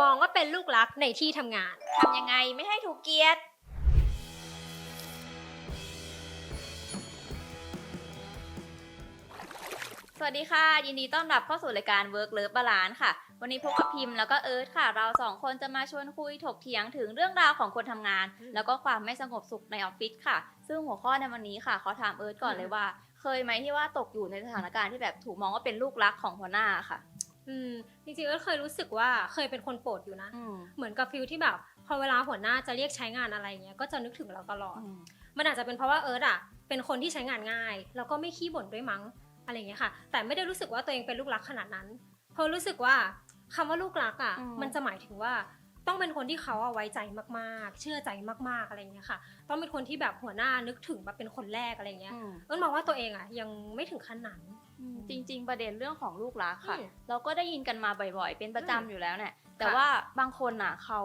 มองว่าเป็นลูกรักในที่ทำงาน ทำยังไงไม่ให้ถูกเกลียด สวัสดีค่ะ ยินดีต้อนรับเข้าสู่รายการ Work Love Balance ค่ะ วันนี้พบกับพิมพ์แล้วก็เอิร์ธค่ะ เราสองคนจะมาชวนคุยถกเถียงถึงเรื่องราวของคนทำงาน แล้วก็ความไม่สงบสุขในออฟฟิศค่ะ ซึ่งหัวข้อในวันนี้ค่ะ ขอถามเอิร์ธก่อนเลยว่า เคยไหมที่ว่าตกอยู่ในสถานการณ์ที่แบบถูกมองว่าเป็นลูกรักของหัวหน้าค่ะ อืมจริงๆก็เคยรู้สึกว่าเคยเป็นคนโปรดอยู่นะอืมเหมือนกับฟิลที่แบบ พอเวลาหัวหน้าจะเรียกใช้งานอะไรเงี้ยก็จะนึกถึงเราตลอดอืมมันอาจจะเป็นเพราะว่าเอิร์ธอะเป็นคนที่ใช้งานง่าย แล้วก็ไม่ขี้บ่นด้วยมั้งอะไรเงี้ยค่ะ แต่ไม่ได้รู้สึกว่าตัวเองเป็นลูกรักขนาดนั้นเพราะรู้สึกว่าคำว่าลูกรักอะอืมมันจะหมายถึงว่า ต้องเป็นคนที่เขาอะไว้ใจมากๆ เชื่อใจมากๆอะไรเงี้ยค่ะ ต้องเป็นคนที่แบบหัวหน้านึกถึงแบบเป็นคนแรกอะไรเงี้ยอืมเอิร์ธมองว่าตัวเองอะยังไม่ถึงขั้นนั้นอืมจริง ๆ ประเด็นเรื่องของลูกรักค่ะอืมเราก็ได้ยินกันมาบ่อยๆ เป็นประจำอืมอยู่แล้วเนี่ยแต่ค่ะว่าบางคนอะเขา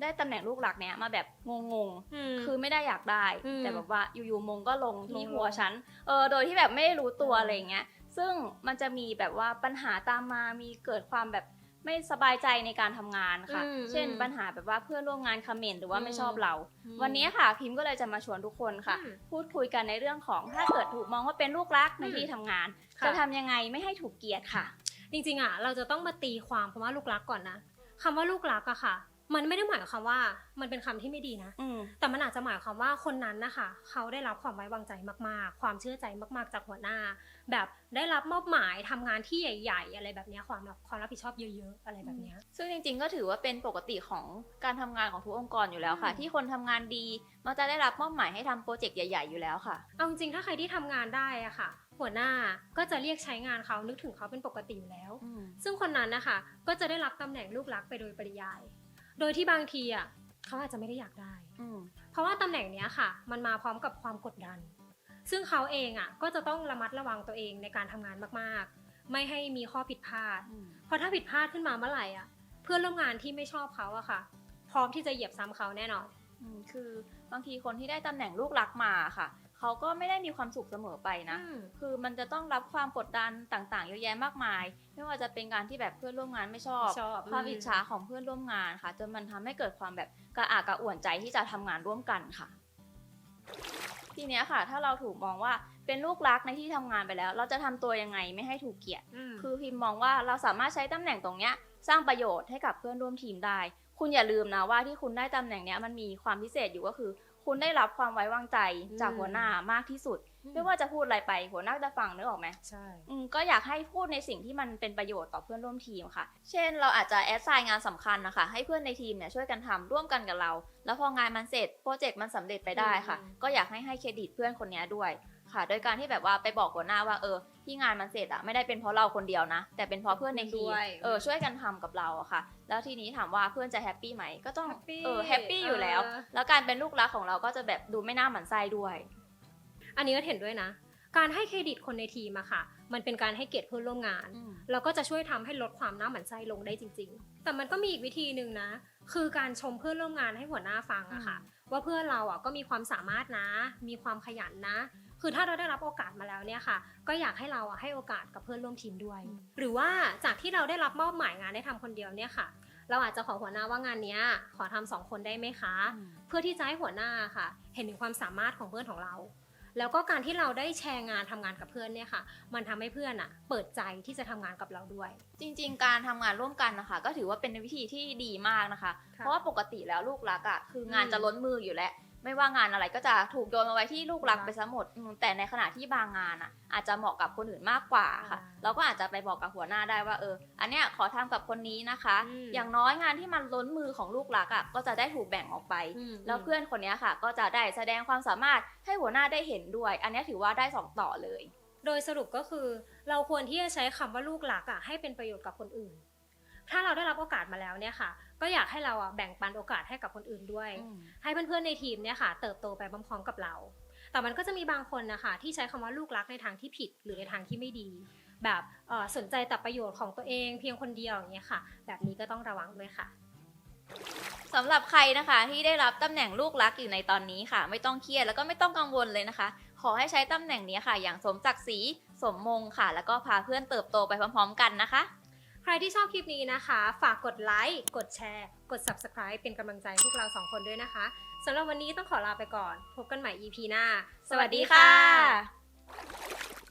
ได้ตำแหน่งลูกรักเนี้ยมาแบบงงๆ คือไม่ได้อยากได้อืมแต่แบบว่าอยู่ๆมงก็ลงที่ลงหัวฉัน เออโดยที่แบบไม่ได้รู้ตัวอืมอะไรอย่างเงี้ย ซึ่งมันจะมีแบบว่าปัญหาตามมา มีเกิดความแบบ ไม่สบายใจในการทำงานค่ะ อืมเช่น อืมปัญหาแบบว่าเพื่อนร่วมงานคอมเมนต์หรือว่าไม่อืมชอบเรา อืมวันนี้ค่ะพิมพ์ก็เลยจะมาชวนทุกคนค่ะ อืมพูดคุยกันในเรื่องของถ้าเกิดถูกมองว่าเป็นลูกรักในอืมที่ทำงาน ค่ะ จะทำยังไงไม่ให้ถูกเกลียดค่ะ จริงๆอะเราจะต้องมาตีความคำว่าลูกรักก่อนนะคำว่าลูกรักอะค่ะ มันไม่ได้หมายความว่ามันเป็นคำที่ไม่ดีนะอืมแต่มันอาจจะหมายความว่าคนนั้นนะคะเขาได้รับความไว้วางใจมากๆ ความเชื่อใจมากๆจากหัวหน้า แบบได้รับมอบหมายทำงานที่ใหญ่ ๆ อะไรแบบเนี้ยความรับความรับผิดชอบเยอะๆอะไรแบบเนี้ยซึ่งจริงๆก็ถือว่าเป็นปกติของการทำงานของทุกองค์กรอยู่แล้วค่ะอืมที่คนทำงานดีมักจะได้รับมอบหมายให้ทำโปรเจกต์ใหญ่ ๆอยู่แล้วค่ะเอาจริงๆถ้าใครที่ทำงานได้อะค่ะหัวหน้าก็จะเรียกใช้งานเขานึกถึงเขาเป็นปกติอยู่แล้ว ซึ่งคนนั้นนะคะก็จะได้รับตำแหน่งลูกรักไปโดยปริยาย โดยที่บางทีอะเขาอาจจะไม่ได้อยากได้อืมเพราะว่าตำแหน่งเนี้ยค่ะ มันมาพร้อมกับความกดดัน ซึ่งเขาเองอะก็จะต้องระมัดระวังตัวเองในการทำงานมากๆ ไม่ให้มีข้อผิดพลาด เพราะถ้าผิดพลาดขึ้นมาเมื่อไหร่อะเพื่อนร่วมงานที่ไม่ชอบเขาอะค่ะ พร้อมที่จะเหยียบซ้ำเขาแน่นอนอืมคือบางทีคนที่ได้ตำแหน่งลูกรักมาค่ะ เขาก็ไม่ได้มีความสุขเสมอไปนะอืมคือมันจะต้องรับความกดดันต่างๆ เยอะแยะมากมาย ไม่ว่าจะเป็นการที่แบบเพื่อนร่วมงานไม่ชอบชอบความอืมอิจฉาของเพื่อนร่วมงานค่ะ จนมันทำให้เกิดความแบบกระอากกระอ่วนใจที่จะทำงานร่วมกันค่ะ ทีเนี้ยค่ะ ถ้าเราถูกมองว่าเป็นลูกรักในที่ทำงานไปแล้ว เราจะทำตัวยังไงไม่ให้ถูกเกลียดมคือพิมพ์มองว่าเราสามารถใช้ตำแหน่งตรงเนี้ยสร้างประโยชน์ให้กับเพื่อนร่วมทีมได้ คุณอย่าลืมนะว่าที่คุณได้ตำแหน่งเนี้ยมันมีความพิเศษอยู่ก็คือ คุณได้รับความไว้วางใจจากหัวหน้ามากที่สุด ไม่ว่าจะพูดอะไรไปหัวหน้าจะฟังนึกออกไหมใช่อืมก็อยากให้พูดในสิ่งที่มันเป็นประโยชน์ต่อเพื่อนร่วมทีมค่ะ เช่น เราอาจจะแอดไซน์งานสำคัญนะคะ ให้เพื่อนในทีมเนี่ยช่วยกันทำร่วมกันกับเรา แล้วพองานมันเสร็จโปรเจกต์มันสำเร็จไปได้ค่ะ ก็อยากให้ให้เครดิตเพื่อนคนนี้ด้วย ค่ะ โดยการที่แบบว่าไปบอกหัวหน้าว่าเออที่งานมันเสร็จอะไม่ได้เป็นเพราะเราคนเดียวนะ แต่เป็นเพราะเพื่อนในทีมด้วยเออช่วยกันทำกับเราอะค่ะ แล้วทีนี้ถามว่าเพื่อนจะแฮปปี้ไหมก็ต้องแฮปปี้เออแฮปปี้อยู่แล้ว เออ แล้วการเป็นลูกรักของเราก็จะแบบดูไม่น่าหมั่นไส้ด้วย อันนี้ก็เห็นด้วยนะ การให้เครดิตคนในทีมอะค่ะ มันเป็นการให้เกียรติเพื่อนร่วมงาน แล้วก็จะช่วยทำให้ลดความหน้าหมันไส้ลงได้จริง ๆ แต่มันก็มีอีกวิธีหนึ่งนะ คือการชมเพื่อนร่วมงานให้หัวหน้าฟังอะค่ะ ว่าเพื่อนเราอะก็มีความสามารถนะ มีความขยันนะ คือถ้าเราได้รับโอกาสมาแล้วเนี่ยค่ะ ก็อยากให้เราอะให้โอกาสกับเพื่อนร่วมทีมด้วยอืมหรือว่าจากที่เราได้รับมอบหมายงานได้ทำคนเดียวเนี่ยค่ะ เราอาจจะขอหัวหน้าว่างานเนี้ยขอทำสองคนได้ไหมคะ เพื่อที่จะให้หัวหน้าค่ะ เห็นถึงความสามารถของเพื่อนของเราแล้วก็การที่เราได้แชร์งานทำงานกับเพื่อนเนี่ยค่ะ มันทำให้เพื่อนอะเปิดใจที่จะทำงานกับเราด้วย จริง ๆ การทำงานร่วมกันนะคะ ก็ถือว่าเป็นวิธีที่ดีมากนะคะค่ะเพราะว่าปกติแล้วลูกรักอะ่ะคืองานอืมจะล้นมืออยู่แล้ว ไม่ว่างานอะไรก็จะถูกโยนมาไว้ที่ลูกรักค่ะไปซะหมดอืมแต่ในขณะที่บางงานอะ่ะ อาจจะเหมาะกับคนอื่นมากกว่าค่ะ อ่าเราก็อาจจะไปบอกกับหัวหน้าได้ว่าเออ อันเนี้ยขอทำกับคนนี้นะคะ อืม อย่างน้อยงานที่มันล้นมือของลูกรักอะ่ะก็จะได้ถูกแบ่งออกไปมแล้วเพื่อนคนเนี้ยค่ะ ก็จะได้แสดงความสามารถให้หัวหน้าได้เห็นด้วย อันเนี้ยถือว่าได้สองต่อเลย โดยสรุปก็คือ เราควรที่จะใช้คำว่าลูกหลักอะให้เป็นประโยชน์กับคนอื่น ถ้าเราได้รับโอกาสมาแล้วเนี่ยค่ะ ก็อยากให้เราอะแบ่งปันโอกาสให้กับคนอื่นด้วย ให้เพื่อนๆในทีมเนี่ยค่ะ เติบโตไปพร้อมๆกับเรา แต่มันก็จะมีบางคนนะคะที่ใช้คำว่าลูกรักในทางที่ผิดหรือในทางที่ไม่ดี แบบเอ่อสนใจแต่ประโยชน์ของตัวเองเพียงคนเดียวอย่างเงี้ยค่ะ แบบนี้ก็ต้องระวังด้วยค่ะสำหรับใครนะคะที่ได้รับตำแหน่งลูกรักอยู่ในตอนนี้ค่ะ ไม่ต้องเครียดแล้วก็ไม่ต้องกังวลเลยนะคะ ขอให้ใช้ตำแหน่งนี้ค่ะ อย่างสมศักดิ์ศรีสมมงค่ะ แล้วก็พาเพื่อนเติบโตไปพร้อม ๆ กันนะคะ ใครที่ชอบคลิปนี้นะคะ ฝากกดไลค์กดแชร์ กด subscribe เป็นกำลังใจพวกเราสองคนด้วยนะคะสำหรับวันนี้ต้องขอลาไปก่อน พบกันใหม่ EP หน้า สวัสดีค่ะ